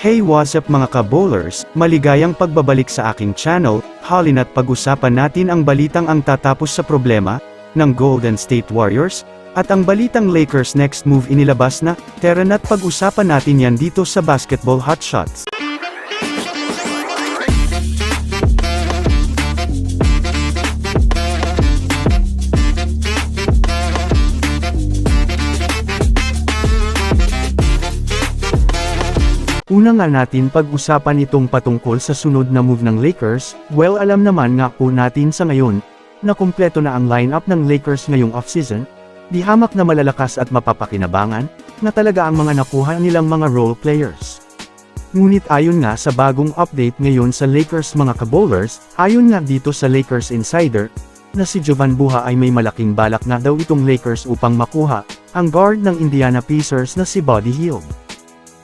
Hey what's up mga ka-bowlers, maligayang pagbabalik sa aking channel, halina't pag-usapan natin ang balitang ang tatapos sa problema, ng Golden State Warriors, at ang balitang Lakers next move inilabas na, tara na't pag-usapan natin yan dito sa Basketball Hotshots. Una nga natin pag-usapan itong patungkol sa sunod na move ng Lakers, well alam naman nga po natin sa ngayon, na kumpleto na ang lineup ng Lakers ngayong offseason, di hamak na malalakas at mapapakinabangan, na talaga ang mga nakuha nilang mga role players. Ngunit ayon nga sa bagong update ngayon sa Lakers mga kabowlers, ayon nga dito sa Lakers Insider, na si Jovan Buha ay may malaking balak na daw itong Lakers upang makuha, ang guard ng Indiana Pacers na si Buddy Hield.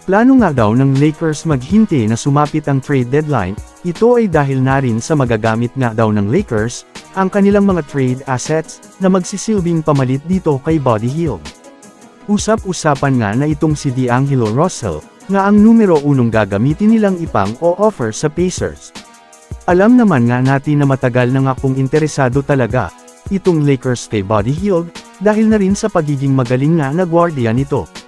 Plano nga daw ng Lakers maghintay na sumapit ang trade deadline, ito ay dahil na rin sa magagamit nga daw ng Lakers, ang kanilang mga trade assets, na magsisilbing pamalit dito kay Buddy Hield. Usap-usapan nga na itong si D'Angelo Russell, nga ang numero unong gagamitin nilang ipang o offer sa Pacers. Alam naman nga natin na matagal na nga pong interesado talaga, itong Lakers kay Buddy Hield, dahil na rin sa pagiging magaling nga na gwardiya nito.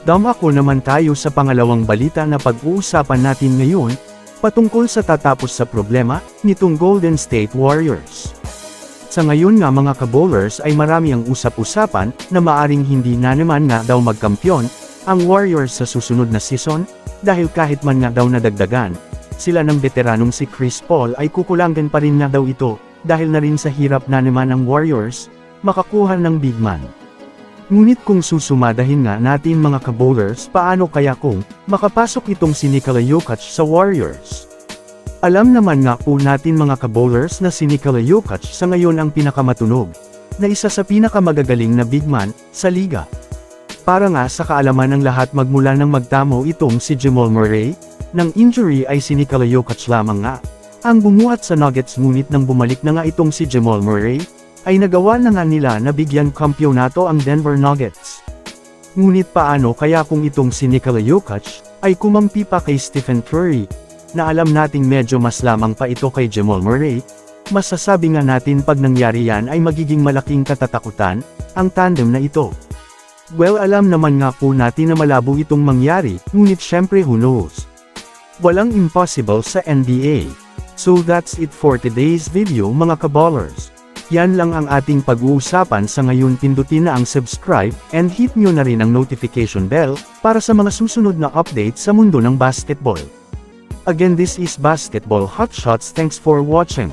Damako naman tayo sa pangalawang balita na pag-uusapan natin ngayon, patungkol sa tatapos sa problema, nitong Golden State Warriors. Sa ngayon nga mga kabowlers ay marami ang usap-usapan, na maaring hindi na naman nga daw magkampyon, ang Warriors sa susunod na season, dahil kahit man nga daw nadagdagan, sila ng veteranong si Chris Paul ay kukulangan pa rin nga daw ito, dahil na rin sa hirap na naman ang Warriors, makakuha ng big man. Ngunit kung susumadahin nga natin mga kabowlers paano kaya kung makapasok itong si Nikola Jokic sa Warriors? Alam naman nga po natin mga kabowlers na si Nikola Jokic sa ngayon ang pinakamatunog, na isa sa pinakamagagaling na big man sa liga. Para nga sa kaalaman ng lahat magmula ng magtamo itong si Jamal Murray, ng injury ay si Nikola Jokic lamang nga. Ang bumuhat sa Nuggets ngunit nang bumalik na nga itong si Jamal Murray, ay nagawa na nga nila na bigyan kampyonato ang Denver Nuggets. Ngunit paano kaya kung itong si Nikola Jokic, ay kumampi pa kay Stephen Curry, na alam nating medyo mas lamang pa ito kay Jamal Murray, masasabi nga natin pag nangyari yan ay magiging malaking katatakutan, ang tandem na ito. Well alam naman nga po natin na malabo itong mangyari, ngunit syempre who knows. Walang impossible sa NBA. So that's it for today's video mga kaballers. Yan lang ang ating pag-uusapan sa ngayon pindutin na ang subscribe, and hit nyo na rin ang notification bell, para sa mga susunod na update sa mundo ng basketball. Again this is Basketball Hotshots thanks for watching.